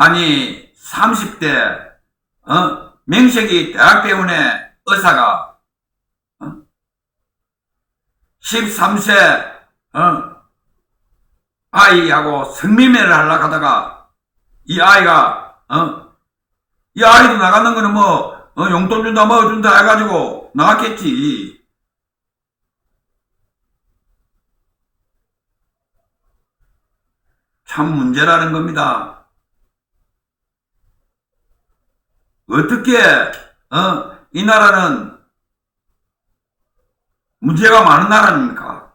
아니 30대 어? 명색이 대학병원의 의사가 어? 13세 어? 아이하고 성매매를 하려고 하다가 이 아이가 어? 이 아이도 나가는 거는 뭐 어, 용돈 준다 뭐 준다 해가지고 나갔겠지 참 문제라는 겁니다. 어떻게 어, 이 나라는 문제가 많은 나라입니까?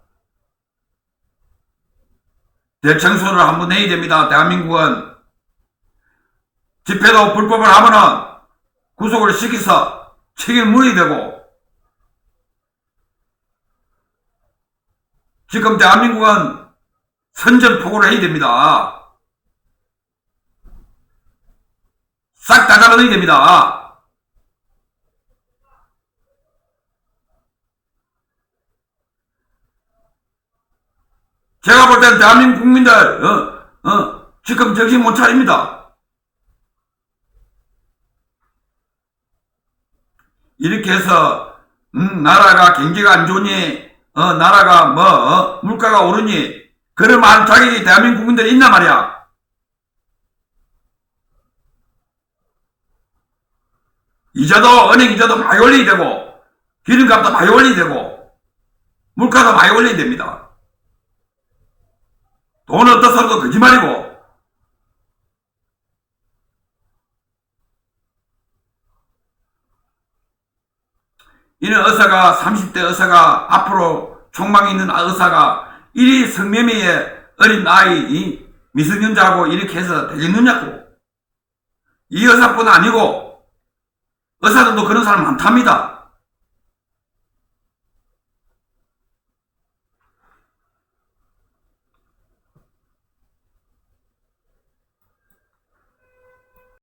대청소를 한번 해야 됩니다. 대한민국은 집회도 불법을 하면은 구속을 시켜서 책임을 물어야 되고 지금 대한민국은 선전포고를 해야 됩니다. 싹 다 잡아내야 됩니다. 제가 볼 때는 대한민국 국민들, 어, 어, 지금 정신 못 차립니다. 이렇게 해서, 음, 나라가 경제가 안 좋니, 어, 나라가 뭐, 어, 물가가 오르니, 그런 말 자격이 대한민국 국민들이 있나 말이야. 이자도, 은행 이자도 많이 올리게 되고, 기름값도 많이 올리게 되고, 물가도 많이 올리게 됩니다. 돈 어떻서도 거짓말이고, 이런 의사가 30대 의사가 앞으로 총망이 있는 의사가 이리 성매매에 어린 아이 이 미성년자하고 이렇게 해서 되겠느냐고 이 의사뿐 아니고 의사들도 그런 사람 많답니다